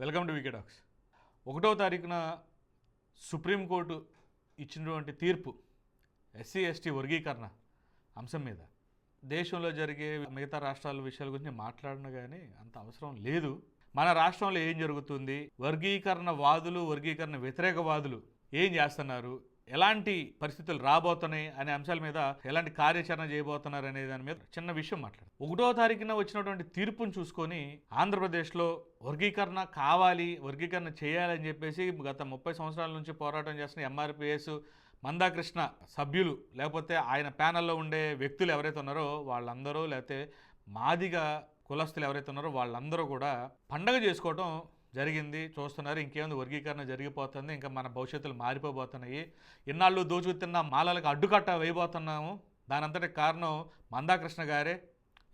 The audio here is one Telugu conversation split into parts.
వెల్కమ్ టు వికెడాక్స్ ఒకటో తారీఖున సుప్రీంకోర్టు ఇచ్చినటువంటి తీర్పు ఎస్సీ ఎస్టీ వర్గీకరణ అంశం మీద. దేశంలో జరిగే మిగతా రాష్ట్రాల విషయాల గురించి మాట్లాడిన కానీ అంత అవసరం లేదు. మన రాష్ట్రంలో ఏం జరుగుతుంది? వర్గీకరణ వాదులు వర్గీకరణ వ్యతిరేక వాదులు ఏం చేస్తున్నారు? ఎలాంటి పరిస్థితులు రాబోతున్నాయి అనే అంశాల మీద ఎలాంటి కార్యాచరణ చేయబోతున్నారు అనే దాని మీద చిన్న విషయం మాట్లాడు ఒకటో తారీఖున వచ్చినటువంటి తీర్పును చూసుకొని ఆంధ్రప్రదేశ్లో వర్గీకరణ కావాలి వర్గీకరణ చేయాలని చెప్పేసి గత ముప్పై సంవత్సరాల నుంచి పోరాటం చేస్తున్న ఎంఆర్పిఎస్ మందాకృష్ణ సభ్యులు లేకపోతే ఆయన ప్యానల్లో ఉండే వ్యక్తులు ఎవరైతే ఉన్నారో వాళ్ళందరూ లేకపోతే మాదిగా కులస్తులు ఎవరైతే ఉన్నారో వాళ్ళందరూ కూడా పండగ చేసుకోవడం జరిగింది చూస్తున్నారు ఇంకేముంది వర్గీకరణ జరిగిపోతుంది ఇంకా మన భవిష్యత్తులు మారిపోబోతున్నాయి. ఇన్నాళ్ళు దోచుకుతున్న మాలలకు అడ్డుకట్ట వేయబోతున్నాము. దానంతటి కారణం మందాకృష్ణ గారే.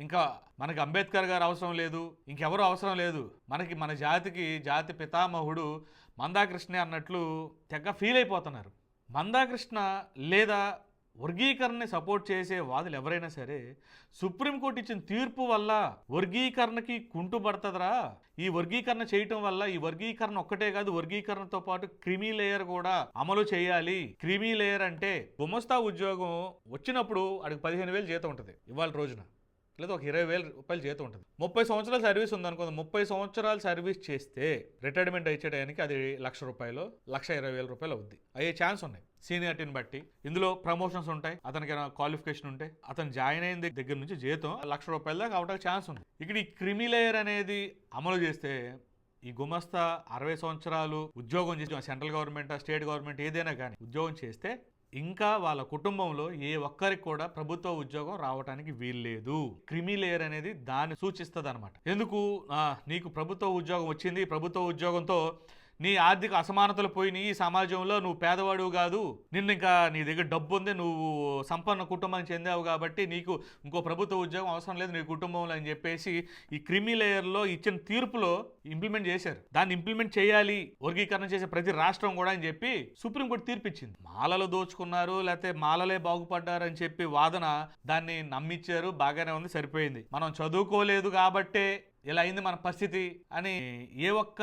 ఇంకా మనకి అంబేద్కర్ గారు అవసరం లేదు ఇంకెవరు అవసరం లేదు. మనకి మన జాతికి జాతి పితామహుడు మందాకృష్ణే అన్నట్లు తెగ ఫీల్ అయిపోతున్నారు. మందాకృష్ణ లేదా వర్గీకరణని సపోర్ట్ చేసే వాదులు ఎవరైనా సరే సుప్రీంకోర్టు ఇచ్చిన తీర్పు వల్ల వర్గీకరణకి కుంటుపడుతుందిరా? ఈ వర్గీకరణ చేయటం వల్ల ఈ వర్గీకరణ ఒక్కటే కాదు వర్గీకరణతో పాటు క్రిమీ లేయర్ కూడా అమలు చేయాలి. క్రిమీ లేయర్ అంటే గుమస్తా ఉద్యోగం వచ్చినప్పుడు అడిగి పదిహేను వేలు జీతం ఉంటుంది ఇవాళ రోజున. లేదా ఒక ఇరవై వేల రూపాయలు జీతం ఉంటుంది. ముప్పై సంవత్సరాల సర్వీస్ ఉందనుకోండి ముప్పై సంవత్సరాలు సర్వీస్ చేస్తే రిటైర్మెంట్ అయ్యే టయానికి అది లక్ష రూపాయలు లక్ష ఇరవై వేల రూపాయలు అవుద్ది. అయ్యే ఛాన్స్ ఉన్నాయి. సీనియారిటీని బట్టి. ఇందులో ప్రమోషన్స్ ఉంటాయి అతనికి క్వాలిఫికేషన్ ఉంటే అతను జాయిన్ అయిన దగ్గర నుంచి జీతం లక్ష రూపాయల దాకా అవడానికి ఛాన్స్ ఉంది. ఇక్కడ ఈ క్రిమి లేయర్ అనేది అమలు చేస్తే ఈ గుమస్తా అరవై సంవత్సరాలు ఉద్యోగం చేసి సెంట్రల్ గవర్నమెంట్ స్టేట్ గవర్నమెంట్ ఏదైనా కానీ ఉద్యోగం చేస్తే ఇంకా వాళ్ళ కుటుంబంలో ఏ ఒక్కరికి కూడా ప్రభుత్వ ఉద్యోగం రావడానికి వీల్లేదు క్రిమి లేయర్ అనేది దాన్ని సూచిస్తుంది అనమాట ఎందుకు నీకు ప్రభుత్వ ఉద్యోగం వచ్చింది ప్రభుత్వ ఉద్యోగంతో నీ ఆర్థిక అసమానతలు పోయినాయి ఈ సమాజంలో నువ్వు పేదవాడు కాదు నిన్ను ఇంకా నీ దగ్గర డబ్బు ఉంది నువ్వు సంపన్న కుటుంబానికి చెందావు కాబట్టి నీకు ఇంకో ప్రభుత్వ ఉద్యోగం అవసరం లేదు నీ కుటుంబంలో అని చెప్పేసి ఈ క్రిమి లేయర్లో ఇచ్చిన తీర్పులో ఇంప్లిమెంట్ చేశారు. దాన్ని ఇంప్లిమెంట్ చేయాలి వర్గీకరణ చేసే ప్రతి రాష్ట్రం కూడా అని చెప్పి సుప్రీంకోర్టు తీర్పు ఇచ్చింది మాలలు దోచుకున్నారు లేకపోతే మాలలే బాగుపడ్డారు అని చెప్పి వాదన దాన్ని నమ్మిచ్చారు బాగానే ఉంది సరిపోయింది. మనం చదువుకోలేదు కాబట్టే ఇలా అయింది మన పరిస్థితి అని ఏ ఒక్క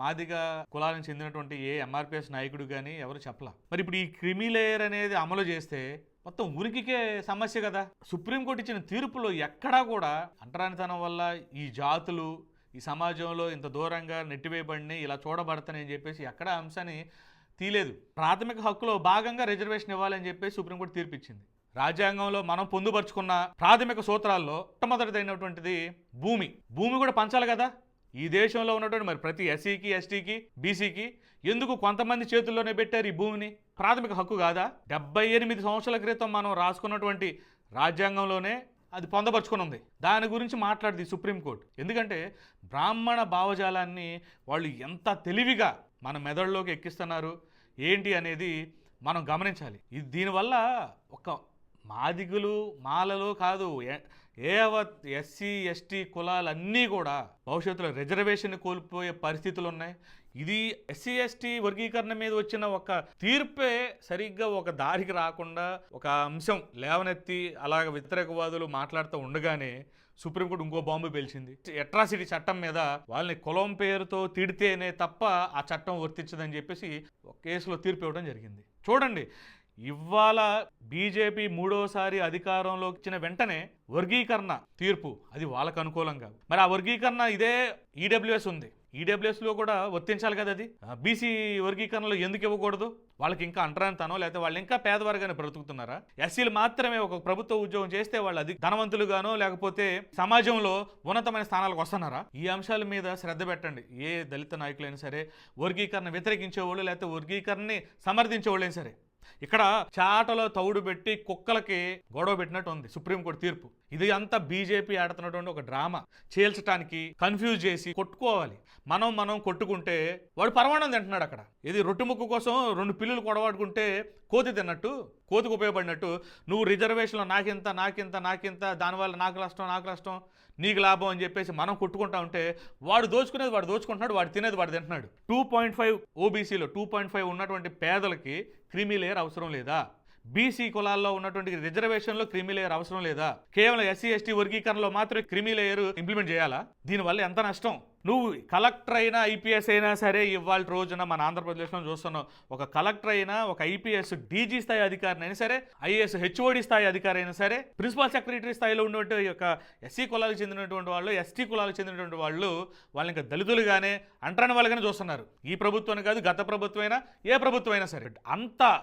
మాదిగా కులానికి చెందినటువంటి ఏ ఎంఆర్పిఎస్ నాయకుడు కానీ ఎవరు చెప్పలా. మరి ఇప్పుడు ఈ క్రిమిలేయర్ అనేది అమలు చేస్తే మొత్తం ఉనికికే సమస్య కదా. సుప్రీంకోర్టు ఇచ్చిన తీర్పులో ఎక్కడా కూడా అంటరానితనం వల్ల ఈ జాతులు ఈ సమాజంలో ఇంత దూరంగా నెట్టివేయబడిని ఇలా చూడబడతానని చెప్పేసి ఎక్కడ అంశాన్ని తీలేదు. ప్రాథమిక హక్కులో భాగంగా రిజర్వేషన్ ఇవ్వాలని చెప్పేసి సుప్రీంకోర్టు తీర్పిచ్చింది. రాజ్యాంగంలో మనం పొందుపరుచుకున్న ప్రాథమిక సూత్రాల్లో మొట్టమొదటిదైనటువంటిది భూమి. భూమి కూడా పంచాలి కదా? ఈ దేశంలో ఉన్నటువంటి మరి ప్రతి ఎస్సీకి ఎస్టీకి బీసీకి ఎందుకు కొంతమంది చేతుల్లోనే పెట్టారు ఈ భూమిని? ప్రాథమిక హక్కు కాదా? డెబ్బై ఎనిమిది సంవత్సరాల క్రితం మనం రాసుకున్నటువంటి రాజ్యాంగంలోనే అది పొందపరుచుకుని ఉంది దాని గురించి మాట్లాడింది సుప్రీంకోర్టు ఎందుకంటే బ్రాహ్మణ భావజాలాన్ని వాళ్ళు ఎంత తెలివిగా మన మెదడులోకి ఎక్కిస్తున్నారు ఏంటి అనేది మనం గమనించాలి. ఇది దీనివల్ల ఒక మాదిగులు మాలలు కాదు ఏ- ఏవత్ ఎస్సీ ఎస్టీ కులాలన్నీ కూడా భవిష్యత్తులో రిజర్వేషన్ కోల్పోయే పరిస్థితులు ఉన్నాయి ఇది ఎస్సీ ఎస్టీ వర్గీకరణ మీద వచ్చిన ఒక తీర్పే సరిగ్గా ఒక దారికి రాకుండా ఒక అంశం లేవనెత్తి అలాగ వ్యతిరేకవాదులు మాట్లాడుతూ ఉండగానే సుప్రీంకోర్టు ఇంకో బాంబు పేల్చింది. ఎట్రాసిటీ చట్టం మీద వాళ్ళని కులం పేరుతో తిడితేనే తప్ప ఆ చట్టం వర్తించదని చెప్పేసి ఒక కేసులో తీర్పు ఇవ్వడం జరిగింది. చూడండి ఇవాళ బీజేపీ మూడోసారి అధికారంలోకి వచ్చిన వెంటనే వర్గీకరణ తీర్పు. అది వాళ్ళకు అనుకూలంగా మరి ఆ వర్గీకరణ ఇదే ఈడబ్ల్యూఎస్ ఉంది. ఈడబ్ల్యూఎస్లో కూడా వర్తించాలి కదా అది? బీసీ వర్గీకరణలో ఎందుకు ఇవ్వకూడదు? వాళ్ళకి ఇంకా అంటరానితనం లేకపోతే వాళ్ళు ఇంకా పేదవారుగానే బ్రతుకుతున్నారా? ఎస్సీలు మాత్రమే ఒక ప్రభుత్వ ఉద్యోగం చేస్తే వాళ్ళు అది ధనవంతులుగానో లేకపోతే సమాజంలో ఉన్నతమైన స్థానాలకు వస్తున్నారా? ఈ అంశాల మీద శ్రద్ధ పెట్టండి. ఏ దళిత నాయకులైనా సరే వర్గీకరణ వ్యతిరేకించేవాళ్ళు లేకపోతే వర్గీకరణని సమర్థించేవాళ్ళైనా సరే ఇక్కడ చాటలో తౌడు పెట్టి కుక్కలకి గొడవ పెట్టినట్టు ఉంది సుప్రీంకోర్టు తీర్పు. ఇది అంతా బీజేపీ ఆడుతున్నటువంటి ఒక డ్రామా. చేల్చడానికి కన్ఫ్యూజ్ చేసి కొట్టుకోవాలి. మనం మనం కొట్టుకుంటే వాడు పరమాణం తింటున్నాడు అక్కడ. ఇది రొట్టె ముక్కు కోసం రెండు పిల్లులు కొడవాడుకుంటే కోతి తిన్నట్టు కోతికి ఉపయోగపడినట్టు నువ్వు రిజర్వేషన్లో నాకింత నాకింత నాకింత దానివల్ల నాకు నష్టం నాకు నష్టం నీకు లాభం అని చెప్పేసి మనం కొట్టుకుంటా ఉంటే వాడు దోచుకునేది వాడు దోచుకుంటున్నాడు వాడు తినేది వాడు తింటున్నాడు. టూ పాయింట్ ఫైవ్ ఓబీసీలో టూ పాయింట్ ఫైవ్ ఉన్నటువంటి పేదలకి క్రిమీ లేయర్ అవసరం లేదా? బీసీ కులాల్లో ఉన్నటువంటి రిజర్వేషన్లో క్రిమి లేయర్ అవసరం లేదా? కేవలం ఎస్సీ ఎస్టీ వర్గీకరణలో మాత్రమే క్రిమి లేయర్ ఇంప్లిమెంట్ చేయాలా? దీనివల్ల ఎంత నష్టం? నువ్వు కలెక్టర్ అయినా ఐపీఎస్ అయినా సరే ఇవాళ రోజున మన ఆంధ్రప్రదేశ్లో చూస్తున్నాం. ఒక కలెక్టర్ అయినా ఒక ఐపీఎస్ డీజీ స్థాయి అధికారిని అయినా సరే ఐఏఎస్ హెచ్ఓడి స్థాయి అధికారి అయినా సరే ప్రిన్సిపల్ సెక్రటరీ స్థాయిలో ఉన్నటువంటి యొక్క ఎస్సీ కులాలకు చెందినటువంటి వాళ్ళు ఎస్టీ కులాలకు చెందినటువంటి వాళ్ళు వాళ్ళని ఇంకా దళితులుగానే అంటరాని వాళ్ళగానే చూస్తున్నారు. ఈ ప్రభుత్వం కాదు గత ప్రభుత్వం అయినా ఏ ప్రభుత్వం అయినా సరే. అంత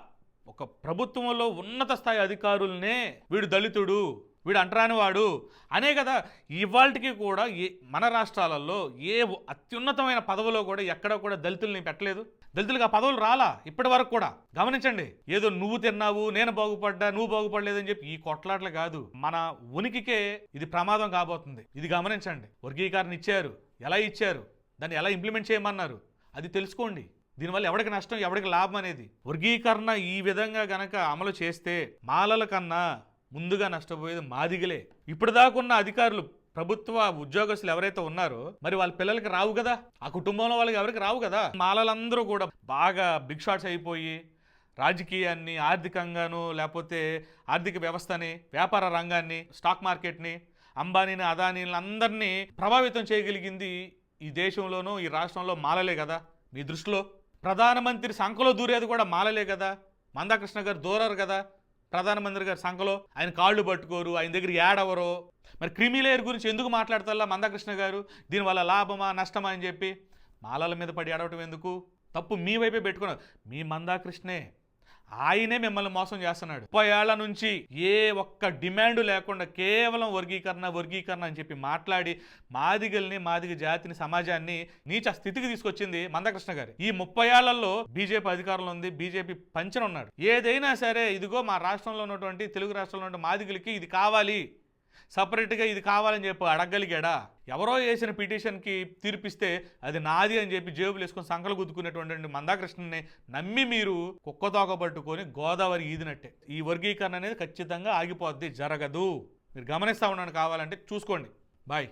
ఒక ప్రభుత్వంలో ఉన్నత స్థాయి అధికారులనే వీడు దళితుడు వీడు అంటరాని వాడు అనే కదా ఇవాళకి కూడా ఏ మన రాష్ట్రాలలో ఏ అత్యున్నతమైన పదవిలో కూడా ఎక్కడ కూడా దళితుల్ని పెట్టలేదు. దళితులకు ఆ పదవులు రాలా ఇప్పటి వరకు కూడా. గమనించండి ఏదో నువ్వు తిన్నావు నేను బాగుపడ్డా నువ్వు బాగుపడలేదని చెప్పి ఈ కొట్లాట్లు కాదు. మన ఉనికికే ఇది ప్రమాదం కాబోతుంది. ఇది గమనించండి. వర్గీకరణ ఇచ్చారు. ఎలా ఇచ్చారు? దాన్ని ఎలా ఇంప్లిమెంట్ చేయమన్నారు? అది తెలుసుకోండి. దీనివల్ల ఎవడికి నష్టం ఎవడికి లాభం అనేది? వర్గీకరణ ఈ విధంగా గనక అమలు చేస్తే మాలల కన్నా ముందుగా నష్టపోయేది మాదిగలే. ఇప్పుడు అధికారులు ప్రభుత్వ ఉద్యోగస్తులు ఎవరైతే ఉన్నారో మరి వాళ్ళ పిల్లలకి రావు కదా? ఆ కుటుంబంలో వాళ్ళకి ఎవరికి రావు కదా? మాలలందరూ కూడా బాగా బిగ్ షాట్స్ అయిపోయి రాజకీయాన్ని ఆర్థికంగాను లేకపోతే ఆర్థిక వ్యవస్థని వ్యాపార రంగాన్ని స్టాక్ మార్కెట్ని అంబానీని అదానీని అందరినీ ప్రభావితం చేయగలిగింది ఈ దేశంలోనూ ఈ రాష్ట్రంలో మాలలే కదా? మీ దృష్టిలో? ప్రధానమంత్రి సంఖలో దూరేది కూడా మాలలే కదా. మందాకృష్ణ గారు దూరారు కదా. ప్రధానమంత్రి గారు సంఖలో ఆయన కాళ్ళు పట్టుకోరు ఆయన దగ్గర ఏడవరు. మరి క్రిమిలేయర్ గురించి ఎందుకు మాట్లాడతారా మందాకృష్ణ గారు? దీనివల్ల లాభమా నష్టమా అని చెప్పి మాలల మీద పడి ఏడవటం ఎందుకు? తప్పు మీ వైపే పెట్టుకున్నారు. మీ మందాకృష్ణే ఆయనే మిమ్మల్ని మోసం చేస్తున్నాడు. ముప్పై ఏళ్ళ నుంచి ఏ ఒక్క డిమాండ్ లేకుండా కేవలం వర్గీకరణ వర్గీకరణ అని చెప్పి మాట్లాడి మాదిగల్ని మాదిగ జాతిని సమాజాన్ని నీచ స్థితికి తీసుకొచ్చింది మందకృష్ణ గారు. ఈ ముప్పై ఏళ్ళలో బీజేపీ అధికారంలో ఉంది బీజేపీ పంచన ఉన్నాడు ఏదైనా సరే ఇదిగో మా రాష్ట్రంలో ఉన్నటువంటి తెలుగు రాష్ట్రంలో ఉన్న మాదిగలకి ఇది కావాలి. సపరేట్గా ఇది కావాలని చెప్పి అడగగలిగాడా ఎవరో వేసిన పిటిషన్కి తీర్పిస్తే అది నాది అని చెప్పి జేబులు వేసుకొని సంకలు గుద్దుకునేటువంటి మందాకృష్ణని నమ్మి మీరు కుక్కతోక పట్టుకొని గోదావరి ఈదినట్టే. ఈ వర్గీకరణ అనేది ఖచ్చితంగా ఆగిపోద్ది జరగదు. మీరు గమనిస్తా ఉన్నాను కావాలంటే చూసుకోండి. బాయ్.